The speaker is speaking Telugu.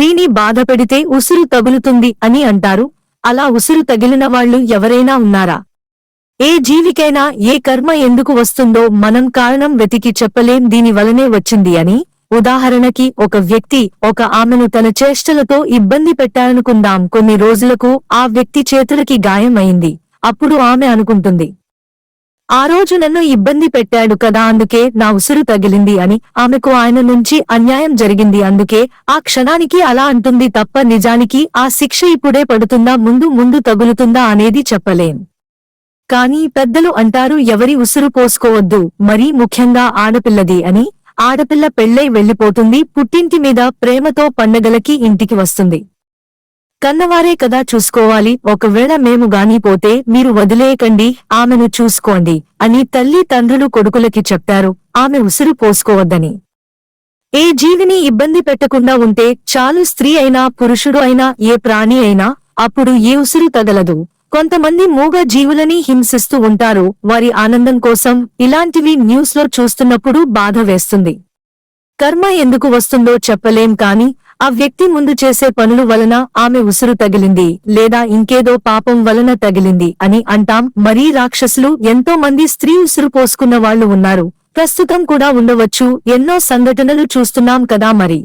స్త్రీని బాధపెడితే ఉసురు తగులుతుంది అని అంటారు. అలా ఉసురు తగిలిన వాళ్ళు ఎవరైనా ఉన్నారా? ఏ జీవికైనా ఏ కర్మ ఎందుకు వస్తుందో మనం కారణం వెతికి చెప్పలేం దీని వలనే వచ్చింది అని ఉదాహరణకి ఒక వ్యక్తి ఒక ఆమెను తన చేష్టలతో ఇబ్బంది పెట్టాలనుకుందాం. కొన్ని రోజులకు ఆ వ్యక్తి చేతులకి గాయం అయింది అప్పుడు ఆమె అనుకుంటుంది ఆ రోజు నన్ను ఇబ్బంది పెట్టాడు కదా అందుకే నా ఉసురు తగిలింది అని. ఆమెకు ఆయన నుంచి అన్యాయం జరిగింది అందుకే ఆ క్షణానికి అలా అంటుంది తప్ప నిజానికి ఆ శిక్ష ఇప్పుడే పడుతుందా ముందు ముందు తగులుతుందా అనేది చెప్పలేం. కానీ పెద్దలు అంటారు ఎవరి ఉసురు పోసుకోవద్దు మరీ ముఖ్యంగా ఆడపిల్లది అని. ఆడపిల్ల పెళ్ళై వెళ్ళిపోతుంది పుట్టింటి మీద ప్రేమతో పండగలకి ఇంటికి వస్తుంది. కన్నవారే కదా చూసుకోవాలి. ఒకవేళ మేము గాని పోతే మీరు వదిలేయకండి. ఆమెను చూసుకోండి అని తల్లి తండ్రులు కొడుకులకి చెప్పారు ఆమె ఉసిరు పోసుకోవద్దని. ఏ జీవిని ఇబ్బంది పెట్టకుండా ఉంటే చాలు స్త్రీ అయినా పురుషుడు అయినా ఏ ప్రాణి అయినా అప్పుడు ఏ ఉసిరు తగలదు. కొంతమంది మూగ జీవులని హింసిస్తూ ఉంటారు. వారి ఆనందం కోసం ఇలాంటివి న్యూస్లో చూస్తున్నప్పుడు బాధ వేస్తుంది. కర్మ ఎందుకు వస్తుందో చెప్పలేం కాని ఆ వ్యక్తి ముందు చేసే పనులు వలన ఆమె ఉసురు తగిలింది లేదా ఇంకేదో పాపం వలన తగిలింది అని అంటాం. మరీ రాక్షసులు ఎంతో మంది స్త్రీ ఉసురు పోసుకున్న వాళ్ళు ఉన్నారు. ప్రస్తుతం కూడా ఉండవచ్చు. ఎన్నో సంఘటనలు చూస్తున్నాం కదా మరి.